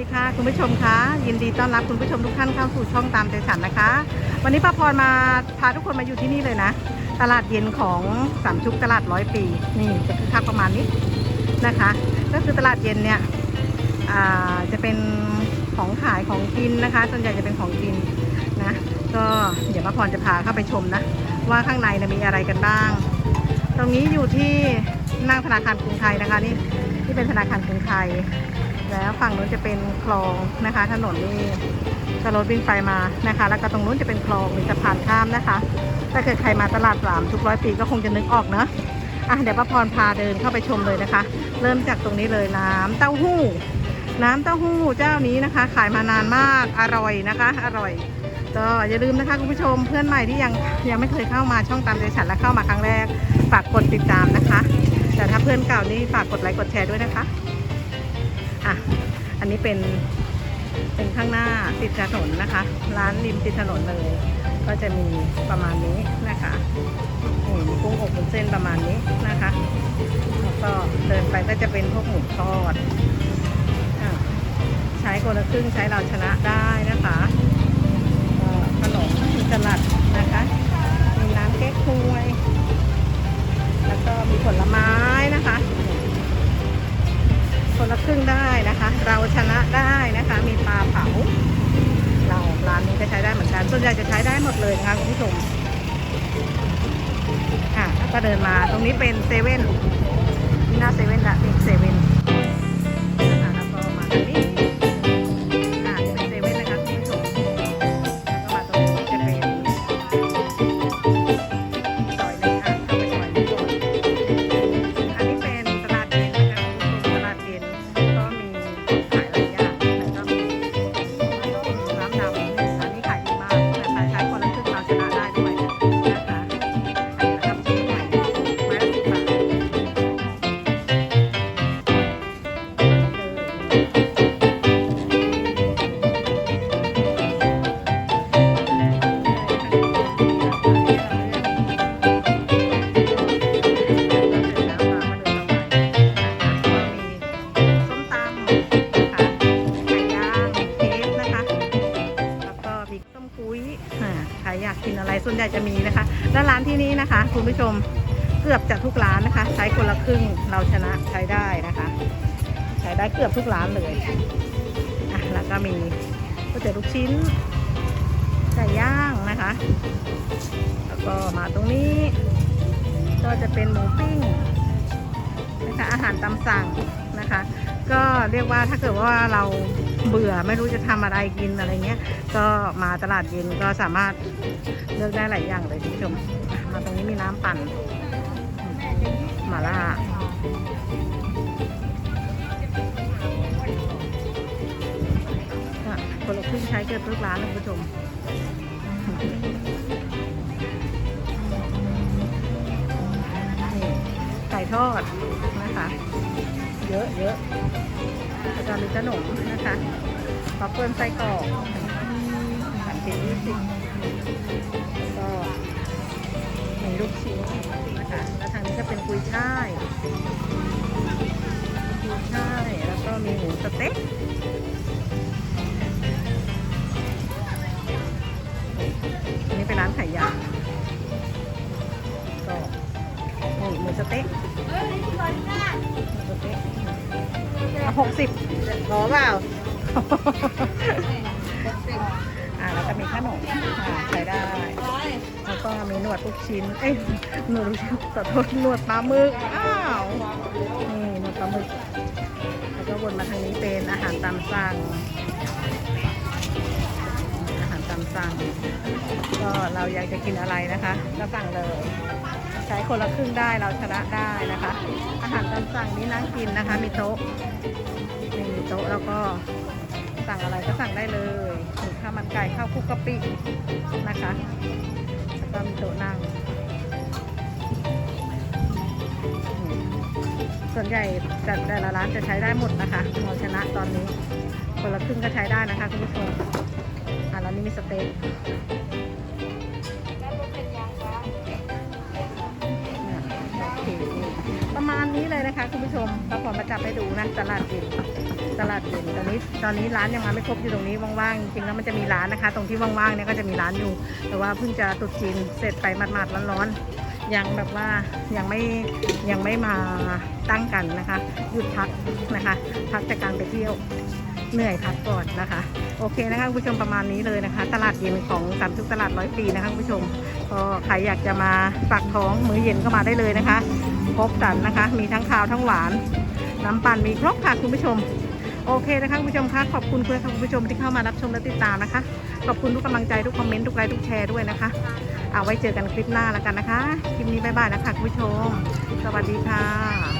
ดีค่ะคุณผู้ชมคะยินดีต้อนรับคุณผู้ชมทุกท่านเข้าสู่ช่องตามใจฉันนะคะ วันนี้ป้าพรมาพาทุกคนมาอยู่ที่นี่เลยนะ ตลาดเย็นของสามชุกตลาดร้อยปี นี่จะคือคักประมาณนี้นะคะ ก็คือตลาดเย็นเนี่ยจะเป็นของขายของกินนะคะส่วนใหญ่จะเป็นของกินนะก็เดี๋ยวป้าพรจะพาเข้าไปชมนะ ว่าข้างในนะมีอะไรกันบ้าง ตรงนี้อยู่ที่นั่งธนาคารกรุงไทยนะคะนี่ที่เป็นธนาคารกรุงไทย แล้วฝั่งนู้นจะเป็นคลองนะคะ ถนนนี่จะรถวิ่งไปมานะคะ แล้วก็ตรงนู้นจะเป็นคลองมีสะพานข้ามนะคะถ้าเกิดใครมาตลาดสามทุกร้อยปีก็คงจะนึกออกเนอะอะเดี๋ยวป้าพรพาเดินเข้าไปชมเลยนะคะ เริ่มจากตรงนี้เลยน้ำเต้าหู้ น้ำเต้าหู้เจ้านี้นะคะ ขายมานานมากอร่อยนะคะ อร่อยก็อย่าลืมนะคะคุณผู้ชมเพื่อนใหม่ที่ยังยังไม่เคยเข้ามาช่องตามใจฉันและเข้ามาครั้งแรก ฝากกดติดตามนะคะ แต่ถ้าเพื่อนเก่านี่ฝากกดไลค์กดแชร์ด้วยนะคะ อะ อันนี้เป็นเป็นข้างหน้าติดถนนนะคะ ร้านริมติดถนนเลย ก็จะมีประมาณนี้นะคะนี่มีกุ้งอบบนเส้นประมาณนี้นะคะแล้วก็เดินไปก็จะเป็นพวกหมูทอดอใช้คนละครึ่งใช้เราชนะได้นะคะขนมมีสลัดนะคะ มีน้ำเก๊กฮวยันส่วนใหญ่จะใช้ได้หมดเลยนะคะคุณผู้ชมค่ะแล้วก็เดินมาตรงนี้เป็นเซเว่นนี่หน้าเซเว่นละนี่เซเว่น ส่วนใหญ่จะมีนะคะ และร้านที่นี้นะคะ คุณผู้ชมเกือบจะทุกร้านนะคะ ใช้คนละครึ่งเราชนะใช้ได้นะคะ ใช้ได้เกือบทุกร้านเลยอะแล้วก็มีก๋วยเตี๋ยวลูกชิ้นไก่ย่างนะคะ แล้วก็มาตรงนี้ก็จะเป็นหมูปิ้งนะคะอาหารตามสั่งนะคะ ก็เรียกว่าถ้าเกิดว่าเรา เบื่อไม่รู้จะทำอะไรกินอะไรเงี้ย ก็มาตลาดเย็นก็สามารถเลือกได้หลายอย่างเลยคุณผู้ชมมาตรงนี้มีน้ำปั่นหมาล่าคนละครึ่งใช้เกือบทุกร้านเลยคุณผู้ชมไก่ทอดนะคะ เยอะเยอะ แล้วก็มีขนมนะคะป๊อปเปิ้ลไส้กรอกสามสิบยี่สิบแล้วก็มีลูกชิ้นนะคะแล้วทางนี้ก็เป็นกุยช่ายกุยช่ายแล้วก็มีหมูสะเต๊ะอันนี้เป็นร้านขายยาก็นี่หมูสะเต๊ะ หกสิบหรอเปล่าอ่าแล้วก็มีขนมอ่าใช้ได้ แล้วก็มีหนวดลูกชิ้น เอ้ยหนวดลูกชิ้นขอโทษหนวดปลาหมึก อ้าว นี่หนวดปลาหมึก แล้วก็วนมาทางนี้เป็นอาหารตามสั่ง อาหารตามสั่ง ก็เราอยากจะกินอะไรนะคะ ก็สั่งเลย ใช้คนละครึ่งได้เราชนะได้นะคะ อาหารตาม สั่งนี่นั่งกินนะคะ มีโต๊ะนี่มีโต๊ะแล้วก็สั่งอะไรก็สั่งได้เลยมีข้าวมันไก่ข้าวคุกกะปินะคะแล้วก็มีโต๊ะนั่ง ส่วนใหญ่จัดแต่ละร้านจะใช้ได้หมดนะคะเราชนะตอนนี้ คนละครึ่งก็ใช้ได้นะคะคุณผู้ชมอะแล้วนี่มีสเต็ก นะคะคุณผู้ชมเราขอมาจับให้ดูนะตลาดเย็นตลาดเย็นตอนนี้ตอนนี้ร้านยังมาไม่ครบอยู่ตรงนี้ว่างๆจริงๆแล้วมันจะมีร้านนะคะ ตรงที่ว่างๆเนี่ยก็จะมีร้านอยู่ แต่ว่าเพิ่งจะตรุษจีนเสร็จไปหมาดๆร้อนๆยังแบบว่ายังไม่ยังไม่มาตั้งกันนะคะหยุดพักนะคะ พักจากการไปเที่ยวเหนื่อยพักก่อนนะคะ โอเคนะคะคุณผู้ชมประมาณนี้เลยนะคะ ตลาดเย็นของสามชุกตลาดร้อยปีนะคะคุณผู้ชมก็ใครอยากจะมาฝากท้องมื้อเย็นก็มาได้เลยนะคะครบสันนะคะ มีทั้งข้าวทั้งหวาน น้ำปั่นมีครบค่ะคุณผู้ชม โอเคนะคะคุณผู้ชมคะขอบคุณเพื่อนคุณผู้ชมที่เข้ามารับชมและติดตามนะคะ ขอบคุณทุกกำลังใจทุกคอมเมนต์ทุกไลค์ทุกแชร์ด้วยนะคะเอาไว้เจอกันคลิปหน้าแล้วกันนะคะ คลิปนี้บ๊ายบายนะคะคุณผู้ชม สวัสดีค่ะ